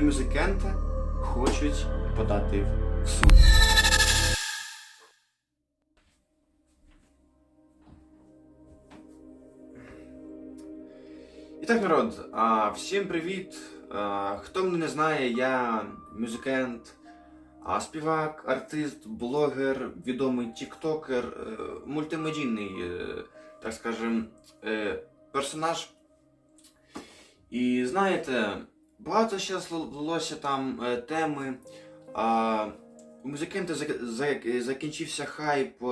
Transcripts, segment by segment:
на мюзикента хочуть подати в суд. І так, народ, всім привіт! Хто мене не знає, я мюзикант, а, співак, артист, блогер, відомий тіктокер, е, мультимедійний, е, так скажем, е, персонаж. І знаєте, багато ще злилося там е, теми. А, у музиканта зак- зак- закінчився хайп,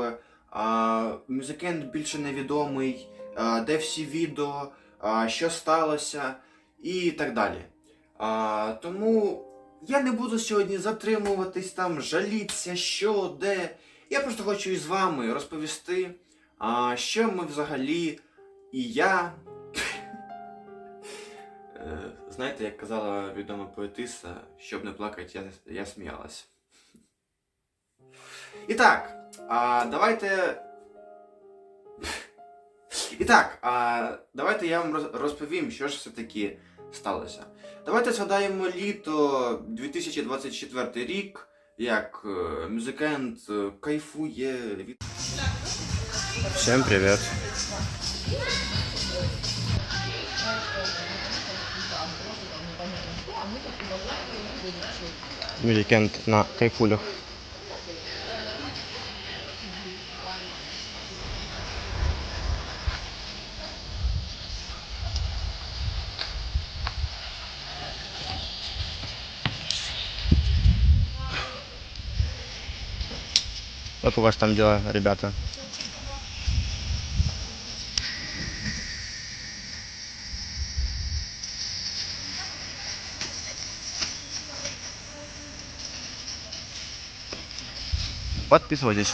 а, музикант більше невідомий, а, де всі відео, а, що сталося і так далі. А, тому я не буду сьогодні затримуватись там, жалітися, що, де. Я просто хочу із вами розповісти, а, що ми взагалі і я. Знаєте, як казала відома поетиса, щоб не плакати, я, я сміялась. І так, а, давайте. І так, а, давайте я вам розповім, що ж все-таки сталося. Давайте згадаємо літо 2024 рік, як е, музикант е, кайфує від. Всем привет. Вікенд на кайфулях. Как у вас там дела, ребята? Ort bis heute.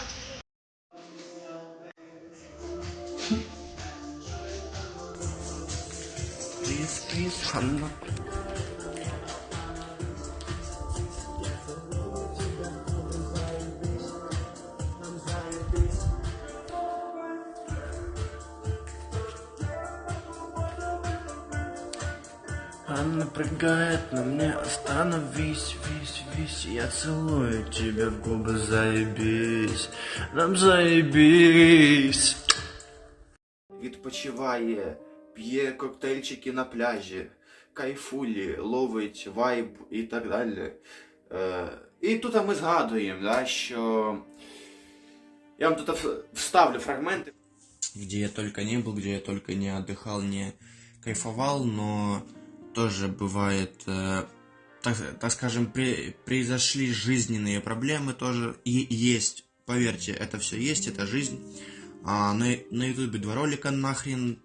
Please, please, на мне, остановись, вись, вись, я целую тебя в губы, заебись, нам заебись. Відпочиває, п'є коктейльчики на пляжі, кайфулі, ловить вайб і так далі. Е, і тут ми згадуємо, да, що я вам тут в- вставлю фрагменти. где я только не был, где я только не отдыхал, не кайфовал, но тоже бывает, э, так, так скажем, при- произошли жизненные проблемы тоже, и есть, поверьте, это все есть, это жизнь. А на, на ютубе два ролика нахрен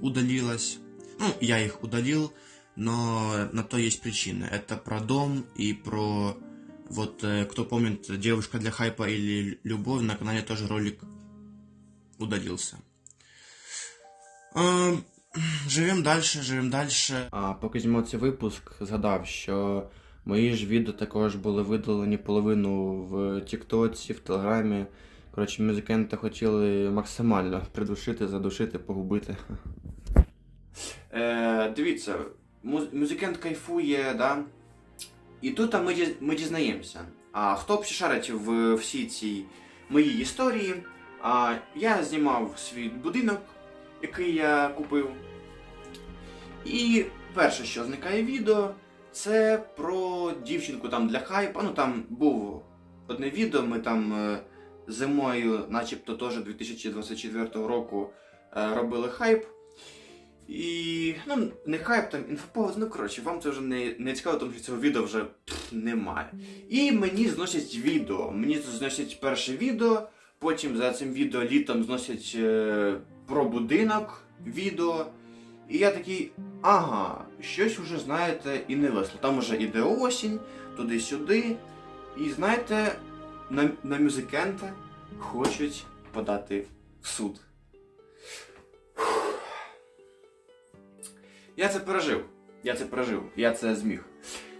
удалилось, ну, я их удалил, но на то есть причина. Это про дом и про, вот, э, кто помнит, девушка для хайпа или любовь, на канале тоже ролик удалился. Ем, Живем дальше, живем дальше. А поки знімав цей випуск, згадав, що мої ж відео також були видалені половину в Тіктоці, в Телеграмі. Коротше, музиканти хотіли максимально придушити, задушити, погубити. Е, дивіться, муз- музикант кайфує, да? І тут ми, ми дізнаємося. А хто б ще шарить в всій цій моїй історії? А, я знімав свій будинок, який я купив. І перше, що зникає відео, це про дівчинку там для хайпа. Ну там був одне відео, ми там е, зимою, начебто теж 2024 року, е, робили хайп. І ну, не хайп, там інфоповод, ну коротше, вам це вже не, не цікаво, тому що цього відео вже пф, немає. І мені зносять відео. Мені зносять перше відео, потім за цим відео літом зносять е, про будинок відео. І я такий, ага, щось уже, знаєте, і не весело. Там уже іде осінь, туди-сюди. І знаєте, на, на мюзикента хочуть подати в суд. Я це пережив. Я це пережив. Я це зміг.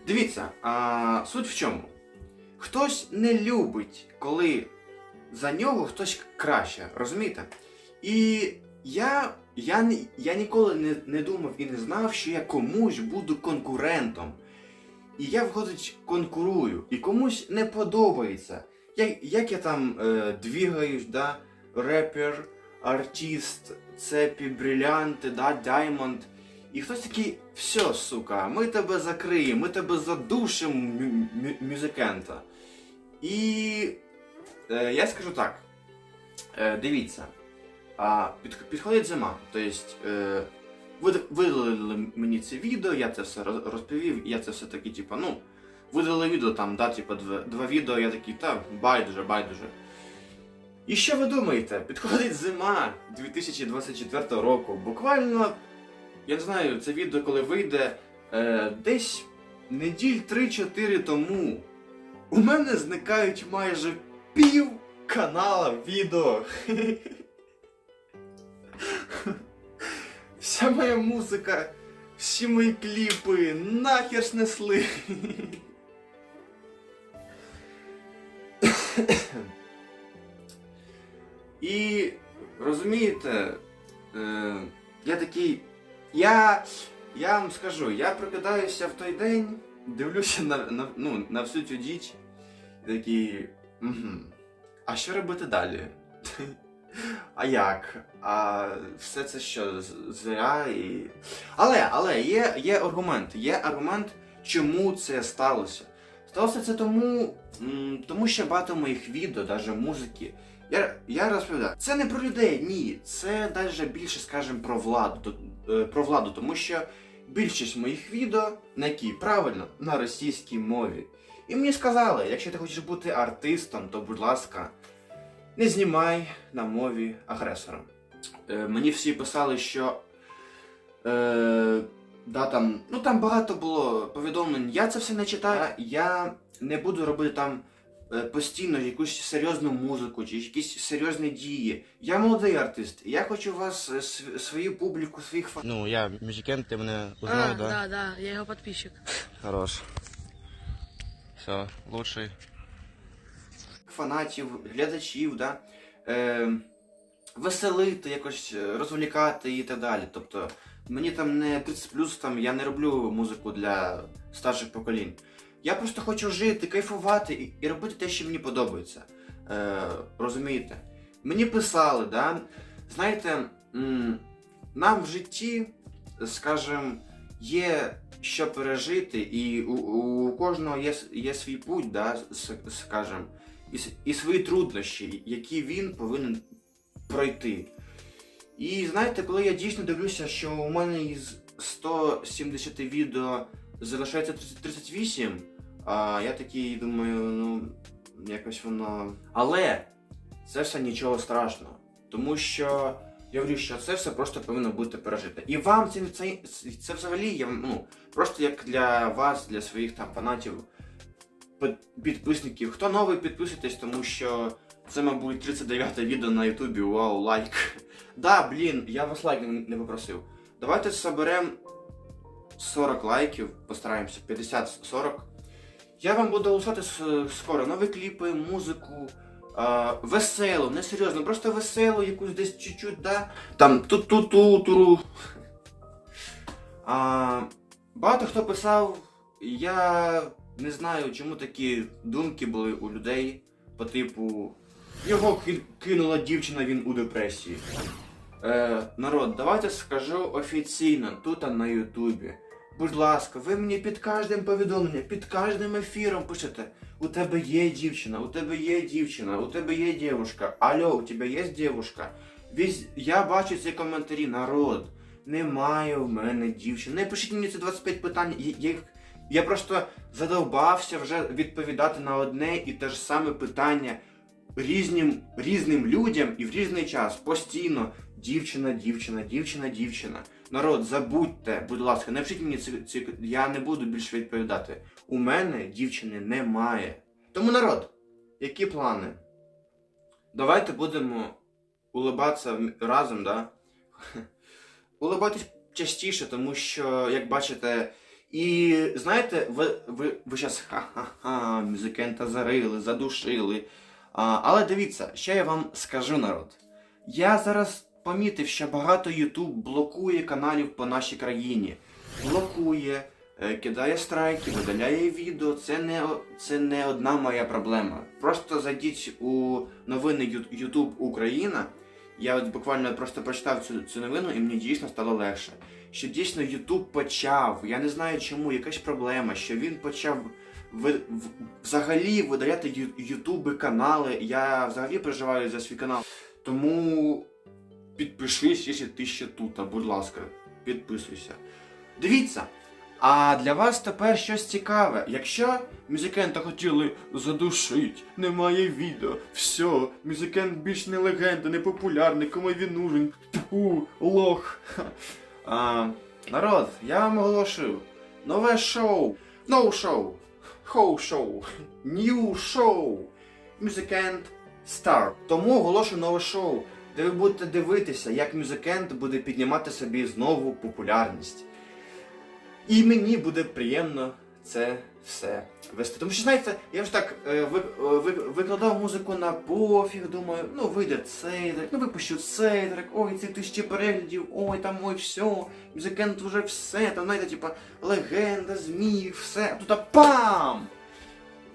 Дивіться, а, суть в чому? Хтось не любить, коли за нього хтось краще, розумієте? І я, я, я ніколи не, не думав і не знав, що я комусь буду конкурентом. І я виходить конкурую, і комусь не подобається. Як, як я там е, двігаюсь, да? репер, артист, цепі, брилянти, да, даймонд. І хтось такий, все, сука, ми тебе закриємо, ми тебе задушимо, мю- мю- мюзикента. І е, я скажу так. Е, дивіться, а, під, підходить зима. Тобто, е, вида- видалили мені це відео, я це все роз- розповів, я це все таки, типа, ну, видали відео там, да, типа, два, два відео, я такий, та, байдуже, байдуже. І що ви думаєте? Підходить зима 2024 року. Буквально, я не знаю, це відео коли вийде е, десь неділь 3-4 тому. У мене зникають майже пів канала відео. Вся моя музика, всі мої кліпи нахер снесли. І розумієте, е, я такий. Я, я вам скажу, я прокидаюся в той день, дивлюся на, на, ну, на всю цю діч, і такий. Угу. А що робити далі? А як? А все це що, зря і. Але, але є, є аргумент. Є аргумент, чому це сталося. Сталося це тому, тому що багато моїх відео, навіть музики. Я, я розповідаю, це не про людей, ні. Це навіть більше, скажімо, про владу. е, Про владу, тому що більшість моїх відео, на якій правильно, на російській мові. І мені сказали, якщо ти хочеш бути артистом, то будь ласка, не знімай на мові агресора. Е, мені всі писали, що. Е, да, там, ну там багато було повідомлень. Я це все не читаю. Я не буду робити там е, постійно якусь серйозну музику чи якісь серйозні дії. Я молодий артист. Я хочу вас, е, св- свою публіку, своїх фанатів. Ну, я мюзикент, узнал, а, да? да, да, я его подписчик. Хорош. Все, лучший. Фанатів, глядачів, да? е, веселити, якось е, розвлікати і так далі. Тобто мені там не 30 там я не роблю музику для старших поколінь. Я просто хочу жити, кайфувати і, і робити те, що мені подобається. Е, розумієте? Мені писали, да? знаєте, нам в житті, скажімо, є що пережити, і у, у кожного є, є свій путь, да, скажімо, і, свої труднощі, які він повинен пройти. І знаєте, коли я дійсно дивлюся, що у мене із 170 відео залишається 38, а я такий думаю, ну, якось воно. Але це все нічого страшного. Тому що я говорю, що це все просто повинно бути пережите. І вам це, це, це взагалі я, ну, просто як для вас, для своїх там фанатів, підписників. Хто новий, підписуйтесь, тому що це, мабуть, 39 відео на Ютубі. Вау, лайк. Да, блін, я вас лайк не попросив. Давайте соберемо 40 лайків, постараємося, 50-40. Я вам буду лишати скоро нові кліпи, музику. А, веселу, не серйозно, просто веселу, якусь десь чуть-чуть, да. Там ту-ту-ту-туру. Багато хто писав, я не знаю, чому такі думки були у людей по типу. Його кинула дівчина, він у депресії. Е, народ, давайте скажу офіційно тут на Ютубі. Будь ласка, ви мені під кожним повідомленням, під кожним ефіром пишете. У тебе є дівчина, у тебе є дівчина, у тебе є дівушка. Алло, у тебе є дівушка? Візь... Я бачу ці коментарі, народ. Немає в мене дівчини. Не пишіть мені ці 25 питань. Я, їх- я просто задовбався вже відповідати на одне і те ж саме питання різним, різним людям і в різний час. Постійно. Дівчина, дівчина, дівчина, дівчина. Народ, забудьте, будь ласка, не пишіть мені ці, ці. Я не буду більше відповідати. У мене дівчини немає. Тому народ, які плани? Давайте будемо улибатися разом, да? Улибатись частіше, тому що, як бачите, і знаєте, ви, ви, ви зараз ха-ха-ха, музиканта зарили, задушили. А, але дивіться, що я вам скажу, народ. Я зараз помітив, що багато YouTube блокує каналів по нашій країні. Блокує, е, кидає страйки, видаляє відео. Це не, це не одна моя проблема. Просто зайдіть у новини Ю- YouTube Україна. Я от буквально просто прочитав цю, цю новину і мені дійсно стало легше. Що дійсно YouTube почав, я не знаю чому, якась проблема, що він почав взагалі видаляти ютуби канали. Я взагалі переживаю за свій канал. Тому підпишись, якщо ти ще тут, будь ласка, підписуйся. Дивіться. А для вас тепер щось цікаве. Якщо музиканта хотіли задушить, немає відео, все, музикант більш не легенда, не популярний, кому він нужен, тьфу, лох. А, народ, я вам оголошую. Нове шоу. No шоу. Хоу шоу. New шоу. Музикант Star. Тому оголошую нове шоу, де ви будете дивитися, як мюзикент буде піднімати собі знову популярність. І мені буде приємно це все вести. Тому що, знаєте, я вже так е, ви, е, ви, викладав музику на пофіг, думаю, ну вийде цей трек, ну випущу цей трек, ой, ці тисячі переглядів, ой, там ой, все, музикант вже все, там, знаєте, типа, легенда, змій, все, а тут пам!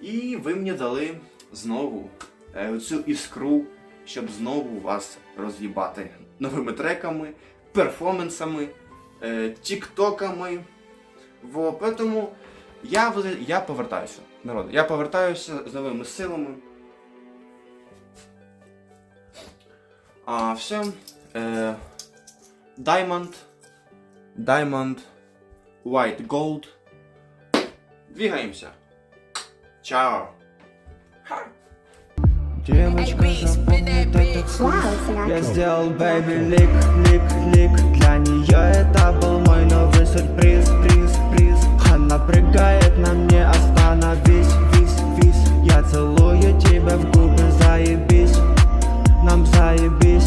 І ви мені дали знову е, цю іскру, щоб знову вас роз'їбати новими треками, перформансами, е, тіктоками. Во, поэтому я, вз- я повертаюся, народ. Я повертаюся з новими силами. А все. Е, Diamond. Diamond. White Gold. Двигаемся. Чао. Девочка, запомни этот Вау, Я сынок. сделал бэйби лик, лик, лик Для нее это напрягает на мне, остановись, вис, вис Я целую тебя в губы, заебись. Нам заебись.